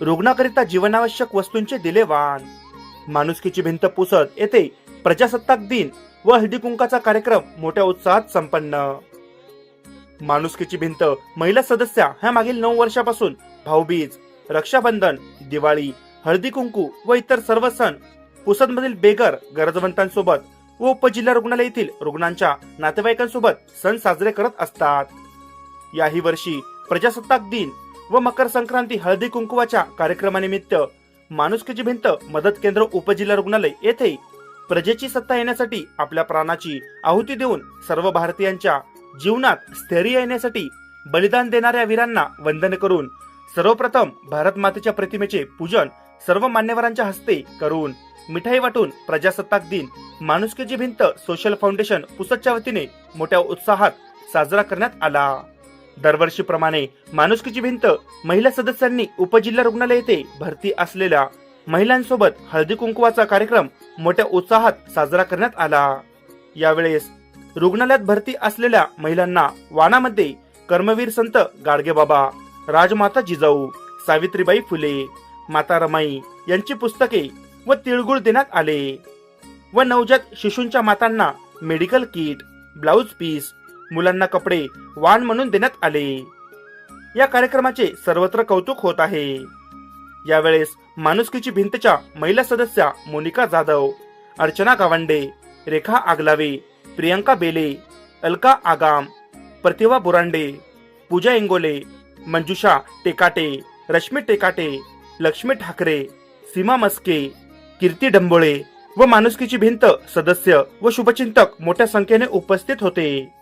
रुग्णाकरिता जीवनावश्यक वस्तूंचे दिले वाण माणुसकीची भिंत पुसत येथे प्रजासत्ताक दिन व हळदी कुंकाचा कार्यक्रम मोठ्या उत्साहात संपन्न. माणुसकीची भिंत महिला सदस्या ह्या मागील नऊ वर्षापासून भाऊबीज रक्षाबंधन दिवाळी हळदी कुंकू व इतर सर्व सण पुसदमधील बेगर गरजवंतांसोबत व उपजिल्हा रुग्णालय येथील रुग्णांच्या नातेवाईकांसोबत सण साजरे करत असतात. याही वर्षी प्रजासत्ताक दिन व मकर संक्रांती हळदी कुंकुवाच्या कार्यक्रमानिमित्त माणुसकीची भिंत मदत केंद्र उपजिल्हा रुग्णालय येथे प्रजेची सत्ता येण्यासाठी आपल्या प्राणाची आहुती देऊन सर्व भारतीयांच्या जीवनात स्थैर्य येण्यासाठी बलिदान देणाऱ्या वीरांना वंदन करून सर्वप्रथम भारत मातेच्या प्रतिमेचे पूजन सर्व मान्यवरांच्या हस्ते करून मिठाई वाटून प्रजासत्ताक दिन माणुसकीची भिंत सोशल फाउंडेशन पुसदच्या वतीने मोठ्या उत्साहात साजरा करण्यात आला. दरवर्षीप्रमाणे माणुसकीची भिंत महिला सदस्यांनी उपजिल्हा रुग्णालय येथे भरती असलेल्या महिलांसोबत हळदी कुंकवाचा कार्यक्रम मोठ्या उत्साहात साजरा करण्यात आला. यावेळेस रुग्णालयात भरती असलेल्या महिलांना वाणामध्ये कर्मवीर संत गाडगेबाबा राजमाता जिजाऊ सावित्रीबाई फुले माता रमाई यांची पुस्तके व तिळगुळ देण्यात आले व नवजात शिशूंच्या मातांना मेडिकल किट ब्लाउज पीस मुलांना कपडे वाण म्हणून देण्यात आले. या कार्यक्रमाचे सर्वत्र कौतुक होत आहे. यावेळेस माणुसकीची भिंतच्या महिला सदस्या मोनिका जाधव अर्चना गावंडे रेखा आगलावे प्रियंका बेले अलका आगाम प्रतिभा बुरांडे पूजा इंगोले मंजुषा टेकाटे रश्मी टेकाटे लक्ष्मी ठाकरे सीमा मस्के कीर्ती डंबोळे व माणुसकीची भिंत सदस्य व शुभचिंतक मोठ्या संख्येने उपस्थित होते.